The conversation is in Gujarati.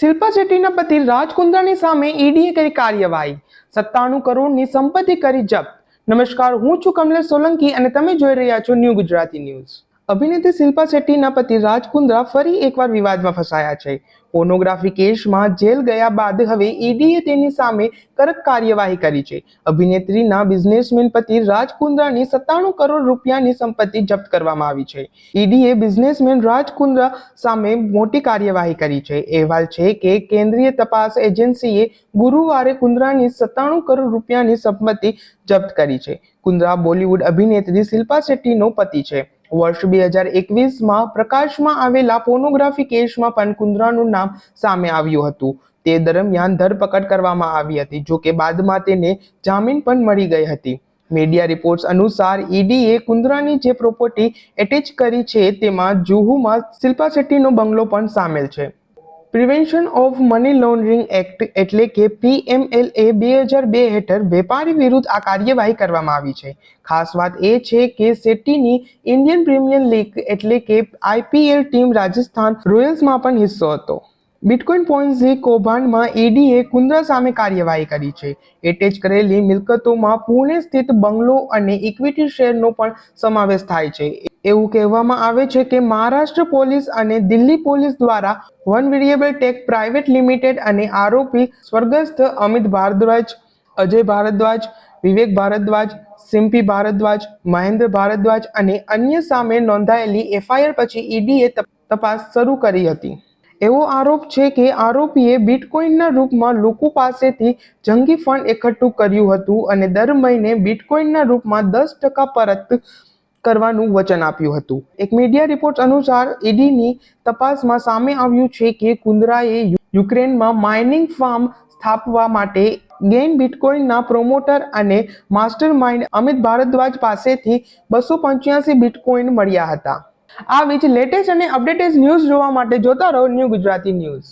શિલ્પા શેટ્ટીના પતિ રાજ કુંદ્રાની સામે ઈડીએ કરી કાર્યવાહી. સત્તાણું કરોડની સંપત્તિ કરી જપ્ત. નમસ્કાર, હું છું કમલેશ સોલંકી અને તમે જોઈ રહ્યા છો ન્યૂ ગુજરાતી ન્યૂઝ. અભિનેત્રી શિલ્પા શેટ્ટીના પતિ રાજ કુંદ્રા ફરી એકવાર વિવાદમાં ફસાયા છે. પોર્નોગ્રાફી કેસમાં જેલ ગયા બાદ હવે ઈડીએ તેની સામે કડક કાર્યવાહી કરી છે. અભિનેત્રીના બિઝનેસમેન પતિ રાજ કુંદ્રાની સત્તાણું કરોડ રૂપિયાની સંપત્તિ જપ્ત કરવામાં આવી છે. ઈડીએ બિઝનેસમેન રાજ કુંદ્રા સામે મોટી કાર્યવાહી કરી છે. અહેવાલ છે કે કેન્દ્રીય તપાસ એજન્સીએ ગુરુવારે કુંદ્રાની સત્તાણું કરોડ રૂપિયાની સંપત્તિ જપ્ત કરી છે. કુંદ્રા બોલિવૂડ અભિનેત્રી શિલ્પા શેટ્ટીનો પતિ છે. વર્ષ બે હજાર એકવીસમાં પ્રકાશમાં આવેલા પોર્નોગ્રાફી કેસમાં પણ કુંદ્રાનું નામ સામે આવ્યું હતું. તે દરમિયાન ધરપકડ કરવામાં આવી હતી, જો કે બાદમાં તેને જામીન પણ મળી ગઈ હતી. મીડિયા રિપોર્ટ્સ અનુસાર ઈડીએ કુંદ્રાની જે પ્રોપર્ટી એટેચ કરી છે, તેમાં જુહુમાં શિલ્પા શેટ્ટીનો બંગલો પણ સામેલ છે. Prevention of money laundering act એટલે કે પીએમએલએ બે હજાર બે હેઠળ વેપારી વિરુદ્ધ આ કાર્યવાહી કરવામાં આવી છે. ખાસ વાત એ છે કે શેટ્ટીની ઇન્ડિયન પ્રીમિયર લીગ એટલે કે આઈપીએલ ટીમ રાજસ્થાન રોયલ્સમાં પણ હિસ્સો હતો. બિટકોઇન પોઇન્ટથી કૌભાંડમાં ઈડીએ કુંદ્રા સામે કાર્યવાહી કરી છે. એટેચ કરેલી મિલકતોમાં પુણે સ્થિત બંગલો અને ઇક્વિટી શેરનો પણ સમાવેશ થાય છે. એવું કહેવામાં આવે છે કે મહારાષ્ટ્ર પોલીસ અને દિલ્હી પોલીસ દ્વારા one variable tech private limited અને આરોપી સ્વર્ગસ્થ અમિત ભારદ્વાજ, અજય ભારદ્વાજ, વિવેક ભારદ્વાજ, સિમ્પી ભારદ્વાજ, મહેન્દ્ર ભારદ્વાજ અને અન્ય સામે નોંધાયેલી એફઆઈઆર પછી ઈડીએ તપાસ શરૂ કરી હતી. એવો આરોપ છે કે આરોપીએ બિટકોઇનના રૂપમાં લોકો પાસેથી જંગી ફંડ એકઠું કર્યું હતું અને દર મહિને બિટકોઇનના રૂપમાં દસ ટકા પરત કરવાનું વચન આપ્યું હતું. એક મીડિયા રિપોર્ટ અનુસાર ઈડીની તપાસમાં સામે આવ્યું છે કે કુંદ્રાએ યુક્રેનમાં માઇનિંગ ફાર્મ સ્થાપવા માટે ગેઇન બિટકોઇનના પ્રોમોટર અને માસ્ટર માઇન્ડ અમિત ભારદ્વાજ પાસેથી બસો પંચ્યાસી બિટકોઇન મળ્યા હતા. આવી જ લેટેસ્ટ અને અપડેટેડ ન્યૂઝ જોવા માટે જોતા રહો ન્યૂ ગુજરાતી ન્યૂઝ.